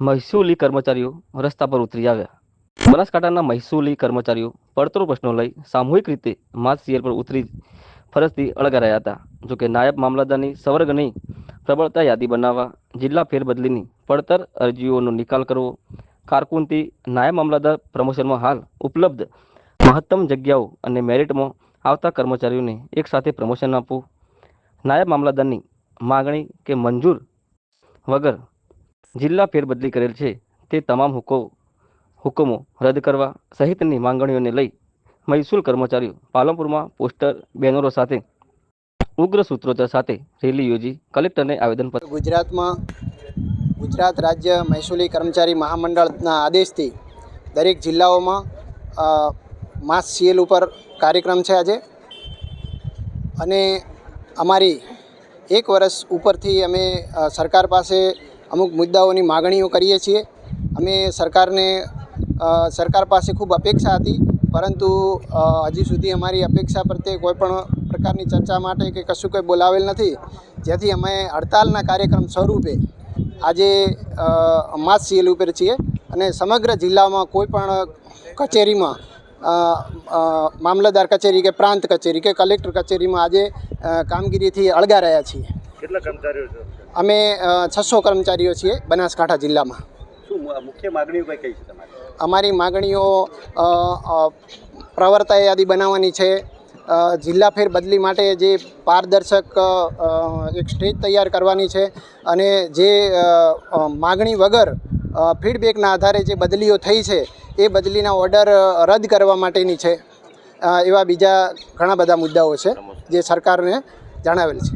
મહેસૂલી કર્મચારીઓ રસ્તા પર ઉતરી આવ્યા. બનાસકાંઠાના મહેસૂલી કર્મચારીઓ પડતરો પ્રશ્નો લઈ સામૂહિક રીતે માસ શિયર પર ઉતરી ફરજથી અળગા રહ્યા હતા. જોકે નાયબ મામલતદારની સવર્ગની પ્રબળતા યાદી બનાવવા જિલ્લા ફેરબદલીની પડતર અરજીઓનો નિકાલ કરવો કારકુનથી નાયબ મામલતદાર પ્રમોશનમાં હાલ ઉપલબ્ધ મહત્તમ જગ્યાઓ અને મેરિટમાં આવતા કર્મચારીઓને એકસાથે પ્રમોશન આપવું, નાયબ મામલતદારની માગણી કે મંજૂર વગર જિલ્લા ફેરબદલી કરેલ છે. તે તમામ હુકો, હુકમો રદ કરવા સહિતની માંગણીઓને લઈ મહેસૂલ કર્મચારીઓ પાલનપુરમાં પોસ્ટર, બેનરો સાથે, ઉગ્ર સૂત્રોચ્ચાર સાથે રેલી યોજી કલેક્ટરને આવેદનપત્ર ગુજરાતમાં ગુજરાત રાજ્ય મહેસૂલી કર્મચારી મહામંડળના આદેશથી દરેક જિલ્લાઓમાં માસ સીએલ ઉપર કાર્યક્રમ છે આજે. અને અમારી એક વર્ષ ઉપરથી અમે સરકાર પાસે અમુક મુદ્દાઓની માગણીઓ કરીએ છીએ. અમે સરકારને સરકાર પાસે ખૂબ અપેક્ષા હતી, પરંતુ હજી સુધી અમારી અપેક્ષા પ્રત્યે કોઈ પણ પ્રકારની ચર્ચા માટે કે કશું કંઈ બોલાવેલ નથી. જેથી અમે હડતાલના કાર્યક્રમ સ્વરૂપે આજે માસ સીએલ ઉપર છીએ અને સમગ્ર જિલ્લામાં કોઈપણ કચેરીમાં મામલતદાર કચેરી કે પ્રાંત કચેરી કે કલેક્ટર કચેરીમાં આજે કામગીરીથી અળગા રહ્યા છીએ. કેટલા કર્મચારીઓ છે? અમે છસો કર્મચારીઓ છીએ બનાસકાંઠા જિલ્લામાં. શું મુખ્ય માગણીઓ કઈ કઈ છે તમારી? અમારી માગણીઓ પ્રવર્તા યાદી બનાવવાની છે. જિલ્લા ફેર બદલી માટે જે પારદર્શક એક સ્ટેજ તૈયાર કરવાની છે અને જે માગણી વગર ફીડબેકના આધારે જે બદલીઓ થઈ છે એ બદલીના ઓર્ડર રદ કરવા માટેની છે. એવા બીજા ઘણા બધા મુદ્દાઓ છે જે સરકારને જણાવેલ છે.